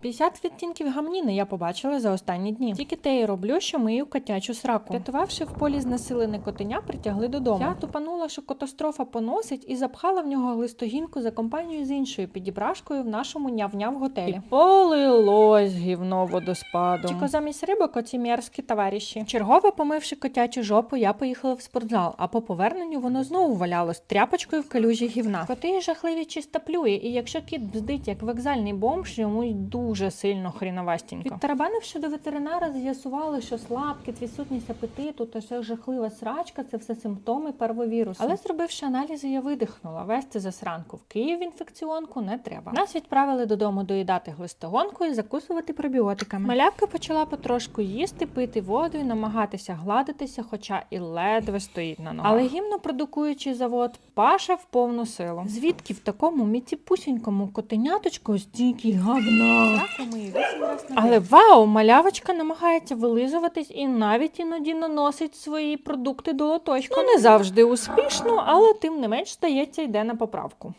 50 відтінків гамніни я побачила за останні дні. Тільки те й роблю, що мию котячу сраку. Рятувавши в полі знесилене котеня, притягли додому. Я тупанула, що катастрофа поносить, і запхала в нього глистогінку за компанію з іншою підібрашкою в нашому няв-няв готелі. І полилось гівно водоспадом. Чіко замість рибок оці мерзкі товариші. Чергово помивши котячу жопу, я поїхала в спортзал, а по поверненню воно знову валялось тряпочкою в калюжі гівна. Коти жахливі чистоплює, і якщо кіт бздить як вокзальний бомж, йому й дуже сильно хріновастенько. Відтарабанивши до ветеринара, з'ясували, що слабкість, відсутність апетиту та ще жахлива срачка це все симптоми первовірусу. Але зробивши аналізи, я видихнула. Вести засранку в Київ інфекціонку не треба. Нас відправили додому доїдати глистогонку і закусувати пробіотиками. Малявка почала потрошку їсти, пити воду і намагатися гладитися, хоча і ледве стоїть на ногах. Але гімнопродукуючий завод паша в повну силу. Звідки в такому міціпусінькому котеняточку стільки говна? Але вау, малявочка намагається вилизуватись і навіть іноді наносить свої продукти до оточку. Ну, не завжди успішно, але тим не менш здається, йде на поправку.